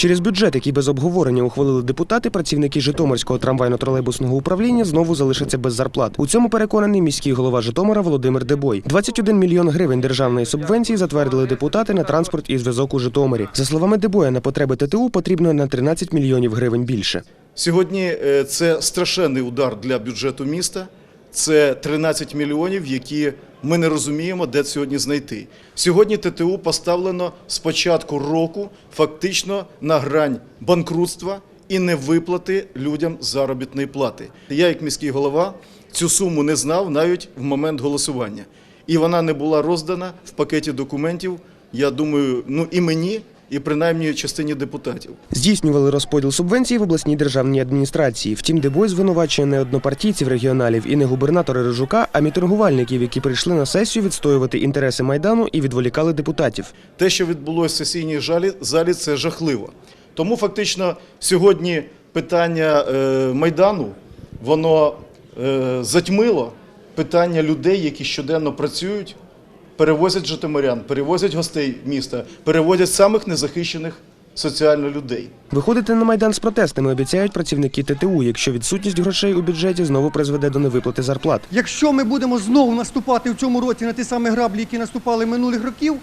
Через бюджет, який без обговорення ухвалили депутати, працівники Житомирського трамвайно-тролейбусного управління знову залишаться без зарплат. У цьому переконаний міський голова Житомира Володимир Дебой. 21 мільйон гривень державної субвенції затвердили депутати на транспорт і зв'язок у Житомирі. За словами Дебоя, на потреби ТТУ потрібно на 13 мільйонів гривень більше. Сьогодні е, це страшенний удар для бюджету міста. Це 13 мільйонів, які ми не розуміємо, де сьогодні знайти. Сьогодні ТТУ поставлено з початку року фактично на грань банкрутства і невиплати людям заробітної плати. Я, як міський голова, цю суму не знав навіть в момент голосування. І вона не була роздана в пакеті документів. Я думаю, ну і мені, і принаймні частині депутатів. Здійснювали розподіл субвенцій в обласній державній адміністрації. Втім, Дебой звинувачує не однопартійців регіоналів і не губернатора Рижука, а мітингувальників, які прийшли на сесію відстоювати інтереси майдану і відволікали депутатів. Те, що відбулося в сесійній залі, це жахливо. Тому фактично сьогодні питання е, майдану воно е, затьмило питання людей, які щоденно працюють, перевозять житомирян, перевозять гостей міста, перевозять самих незахищених соціально людей. Виходити на майдан з протестами обіцяють працівники ТТУ, якщо відсутність грошей у бюджеті знову призведе до невиплати зарплат. Якщо ми будемо знову наступати в цьому році на ті самі граблі, які наступали минулих років,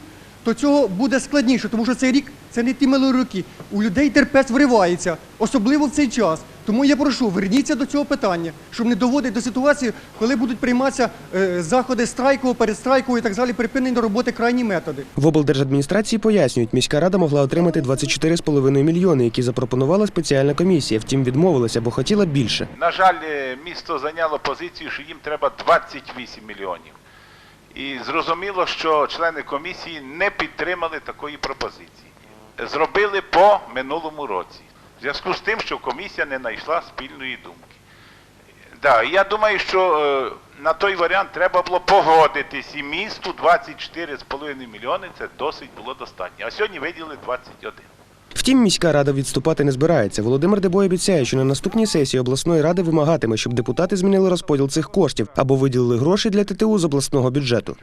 то цього буде складніше, тому що цей рік це не ті минулі роки. У людей терпець вривається, особливо в цей час. Тому я прошу, верніться до цього питання, щоб не доводити до ситуації, коли будуть прийматися е, заходи страйку, перестрайку і так далі, припинення роботи крайні методи. В облдержадміністрації пояснюють, міська рада могла отримати 24,5 мільйони, які запропонувала спеціальна комісія. Втім, відмовилася, бо хотіла більше. На жаль, е, місто зайняло позицію, що їм треба 28 мільйонів. І зрозуміло, що члени комісії не підтримали такої пропозиції. Зробили по минулому році. В зв'язку з тим, що комісія не знайшла спільної думки. Да, я думаю, що е, на той варіант треба було погодитись і місту 24,5 мільйони це досить було достатньо. А сьогодні виділили 21. Втім, міська рада відступати не збирається. Володимир Дебой обіцяє, що на наступній сесії обласної ради вимагатиме, щоб депутати змінили розподіл цих коштів або виділили гроші для ТТУ з обласного бюджету.